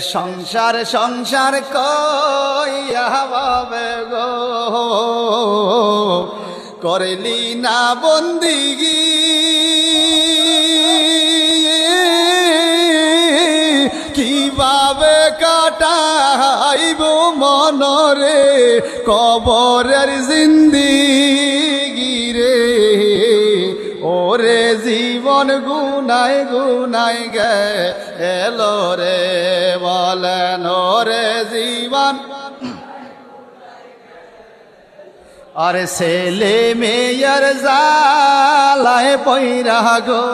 সংসার সংসার কইয়া বাবে গো। করলি না বন্দিগি কীভাবে কাটাইব মনরে, কবরের জিন্দিগি রে ওরে জীবন গুনাই গুনাই গে, এলো রে বলেন ওরে জীবন। আরে ছেলে মেয়ের জালায় পৈরা গো,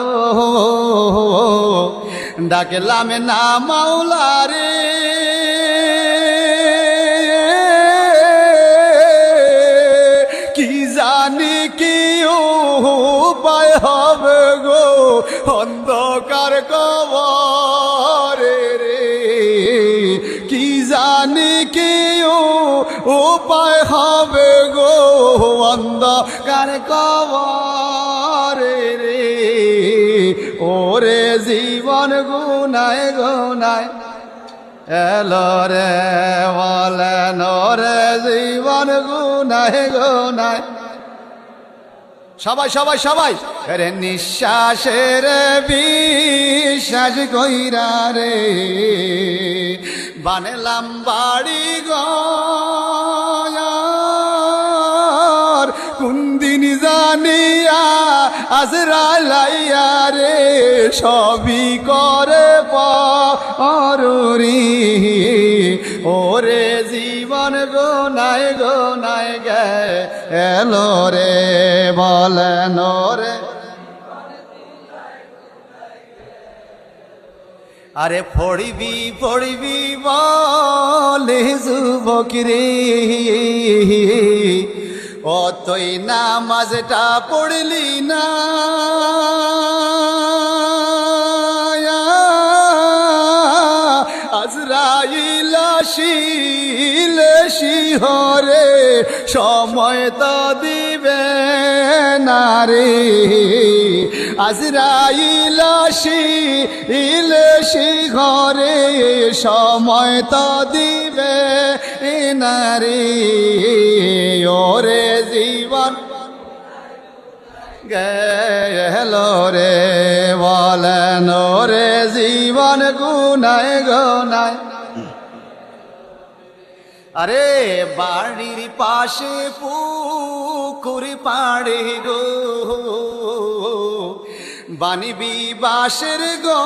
ডাকলাম না মাওলা রে। কি জানি কি উপায় হবে অন্ধকার কবরে রে। কি জানি কি উপায় হবে গো অন্ধকার কবরে রে। ওরে জীবন গুনায় গুনায় এলো রে বলেন ওরে জীবন গুনায় গুনায়। সবাই সবাই সবাই। রে নিঃশ্বাসের বিশ্বাস কইরা রে বানলাম বাড়ি গর কোন জানিয়া আজরালাইয়া রে, সবই করে পরি ওরে জীবন গোনায় গে এলো রে বলেন রে। আরে পড়িবি পড়িবি বলে যুবক রে। ও তুই নামাজটা পড়লি না। শিল শিহরে সময় তো দিবে না রে। আজরাইল শিল শিহরে সময় তো দিবে না রে। ওরে জীবন গেল রে, বলেন রে জীবন গুনায় গুনায় আরে বাড়ির পাশে পুকুর পাড়ে গো। বানিবি বাসের গো।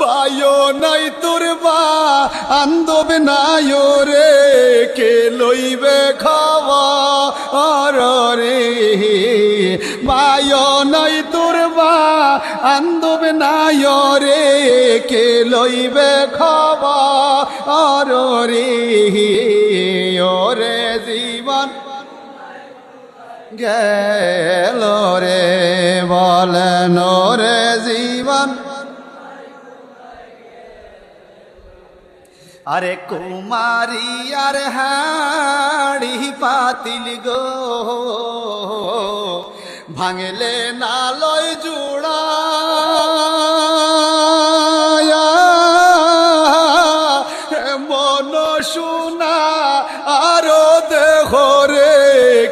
বায়ো নাই তোর বা, আন্দব নাই রে কে লইবে খবর রে? বায়ো নাই তোর বা রে কে লইবে খবর রে ওরে জীবন গেল রে বলেন রে জীবন। আরে কুমারী, আর হাড়ি পাতিল গো, ভাঙলে নালয় জোড়া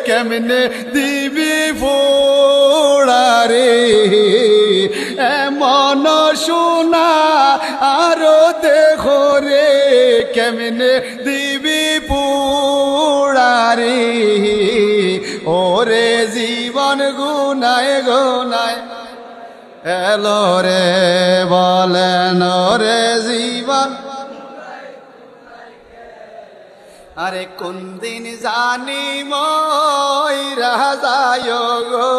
কেমনে দিবি ফোড়া রে? মন শোনা আরও দেহ রে, কেমনে দিবি পুড়ারে ওরে জীবন গুনায় গুনায় এলো রে, বলেন রে জীবন। আরে কোন দিন জানি মই রাজায় গো।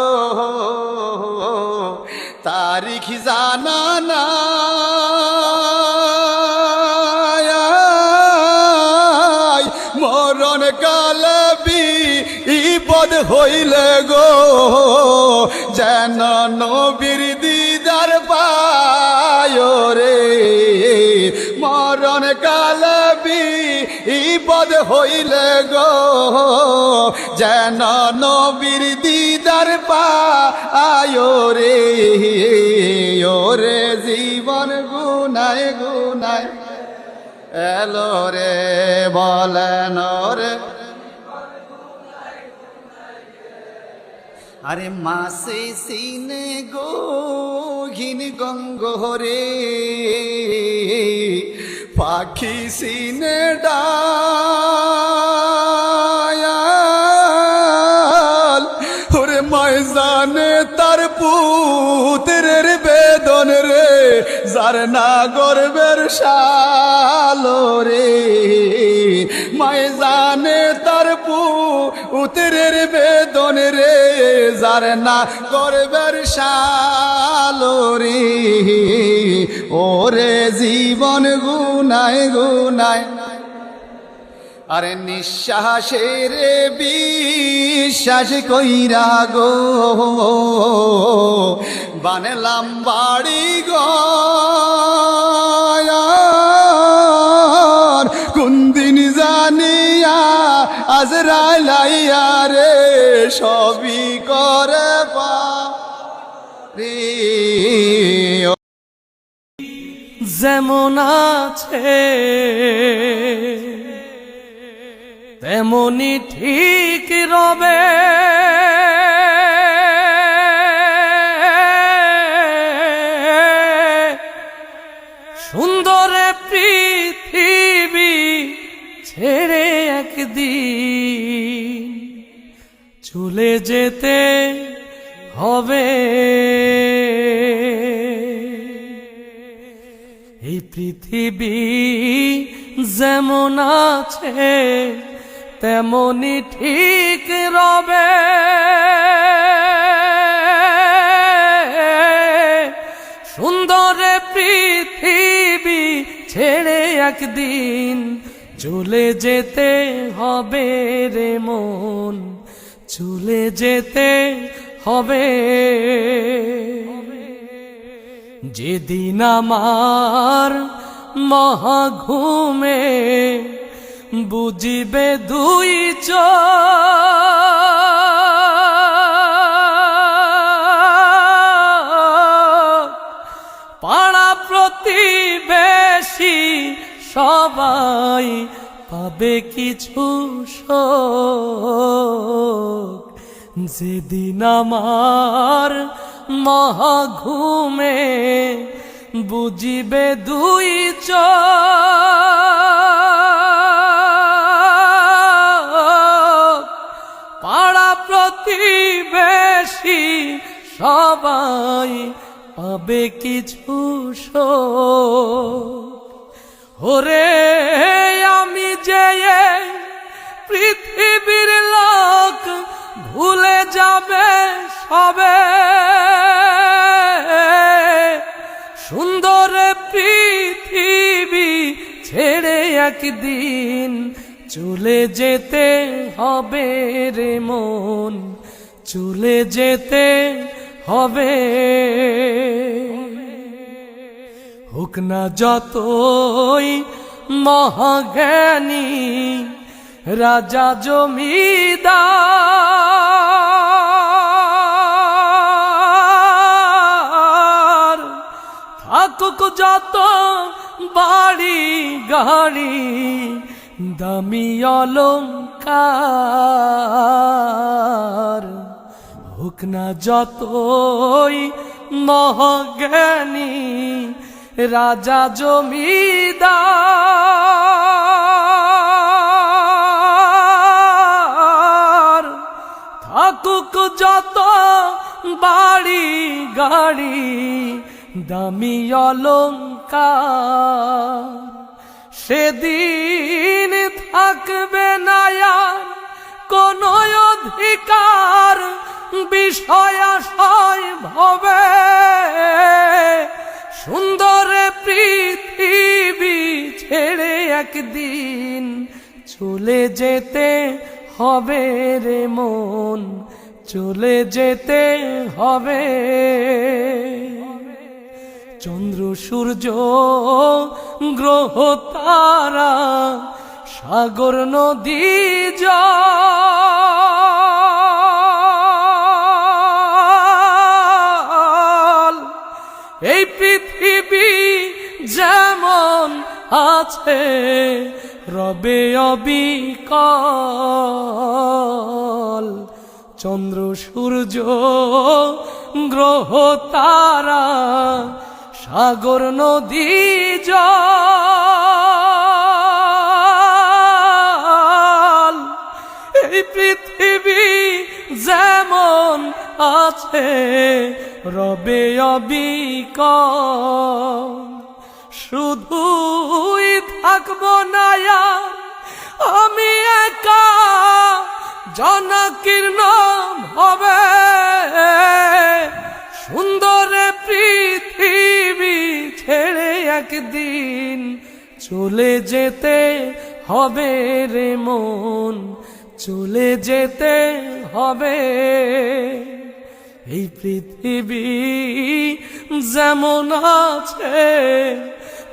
তারিখ জানা না। মরণ কালবি ইপদ হইলে গো। যেন নবীর দিদার পায় রে। মরণ কালবি ইপদ হইলে গো। যেন নবীর দিদার পায়ো রে, ওরে জীবন গুনায় গুনায়। এলো রে বলেন রে আরে মাসে সিনে গো ঘিন গঙ্গ রে পাখি সিনে ডায়াল যার না গর্বের শালো রে ময়জানে তার পুত্রের বেদন রে, যার না গর্বের শালো রে। ওরে জীবন গুনায় গুনায়, আরে নিঃশ্বাসের বিশ্বাস কইরা গো বানলাম বাড়ি গো। কোন দিন জানিয়া আজরাইলাইয়া রে, সবই করে পা যেমন আছে, তেমনি ঠিক রবে। পৃথিবী ছেড়ে একদিন চলে যেতে হবে। এই পৃথিবী যেমন আছে তেমনি ঠিক রবে। ছেড়ে একদিন চলে যেতে হবে রে মন, চলে যেতে হবে। যেদিন আমার মহাঘুমে বুঝিবে দুই চোখ সবাই পাবে কিছু যেদিন আমার মহাঘুমে বুঝিবে দুই চোখ, পাড়া প্রতিবেশী সবাই পাবে কিছু শোক। ওরে, আমি যে পৃথিবীর লোক, ভুলে যাবে সবে। সুন্দর পৃথিবী ছেড়ে একদিন চলে যেতে হবে রে মন, চলে যেতে হবে। হোক না যতই মহাজ্ঞানী, রাজা জমিদার, থাকুক যত বাড়ি গাড়ি, দামি অলঙ্কার। হোক না যতই মহাজ্ঞানী রাজা জমিদার। থাকুক যত বাড়ি গাড়ি, দামি অলঙ্কার। সেদিন থাকবে না আর কোন অধিকার বিষয়াশয় ভবে। সুন্দর পৃথিবী ছেড়ে একদিন চলে যেতে হবে রে মন, চলে যেতে হবে। চন্দ্র, সূর্য, গ্রহ, তারা, সাগর, নদী, জল আছে রবে অবিকল। চন্দ্র, সূর্য, গ্রহ, তারা, সাগর, নদী, জল। পৃথিবী যেমন আছে রবে অবিকল। শুধুই থাকব না আমি একা জনকীর্ণ হবে সুন্দর পৃথিবী ছেড়ে একদিন চলে যেতে হবে রে মন, চলে যেতে হবে। এই পৃথিবী যেমন আছে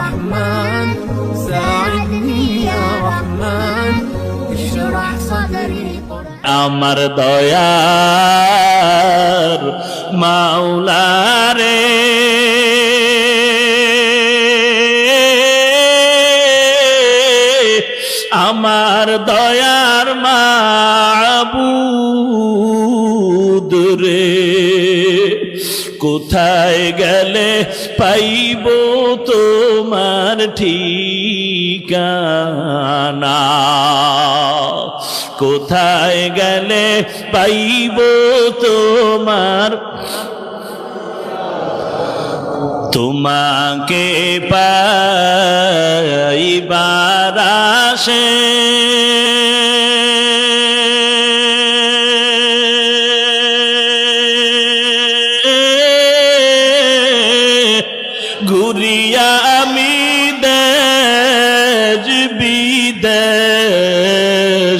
رحمن ساعدني يا رحمن اشرح صدري قرآن আমার দয়ার মাওলারে আমার দয়ার মাবুদ রে কোথায় গেলে পাইব তোমার ঠিকানা। কোথায় গেলে পাইব তোমার? তোমাকে পাইবার আসে।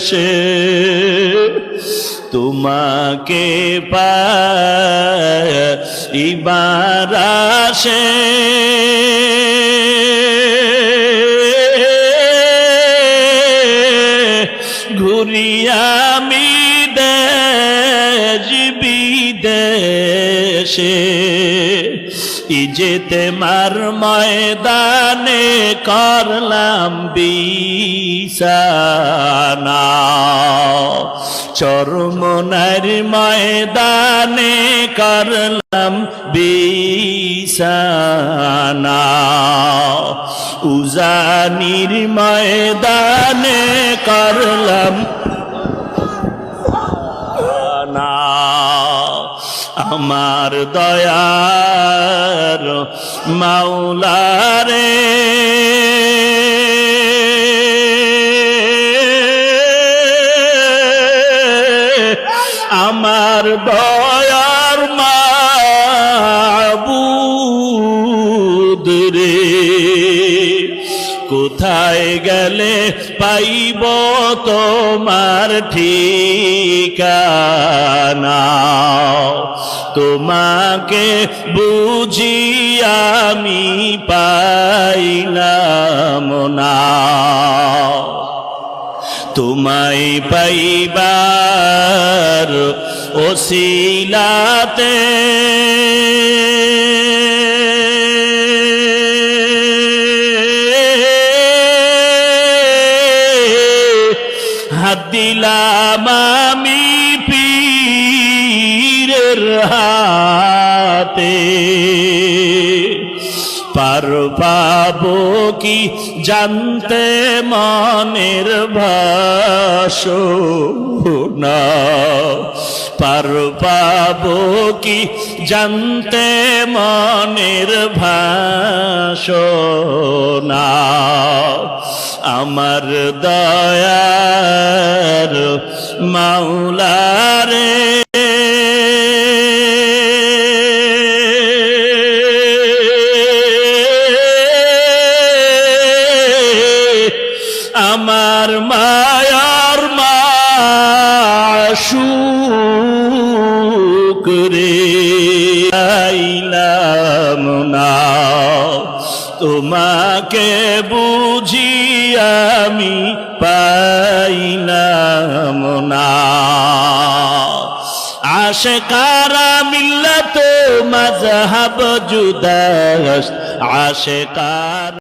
বিদেশে তোমাকে পাইবার আসে। ঘুরিয়া আমি দেশ বিদেশে ইজেতে মার ময়দানে করলাম বিসানা চরমনার ময়দানে করলাম বিসানা উজানির ময়দানে করলাম আমার দয়ার মাওলারে। আমার দয়ার মাবুদ রে কোথায় গেলে পাইব তোমার ঠিকানা? তোমাকে বুঝি আমি পাইলাম না। তোমায় পাইবার ওসিলাতে হাত দিলাম হাতে পার পাবো কি জানতে মনের ভাষণা পার পাবো কি জানতে মনের ভাষণা আমার দয়ার মাওলারে আমার মায়ার মাশুকরে আইলাম না, তোমাকে বুঝি আমি পাইলাম না। আশেকারা মিল্লত মজহব জুদাস আশেকার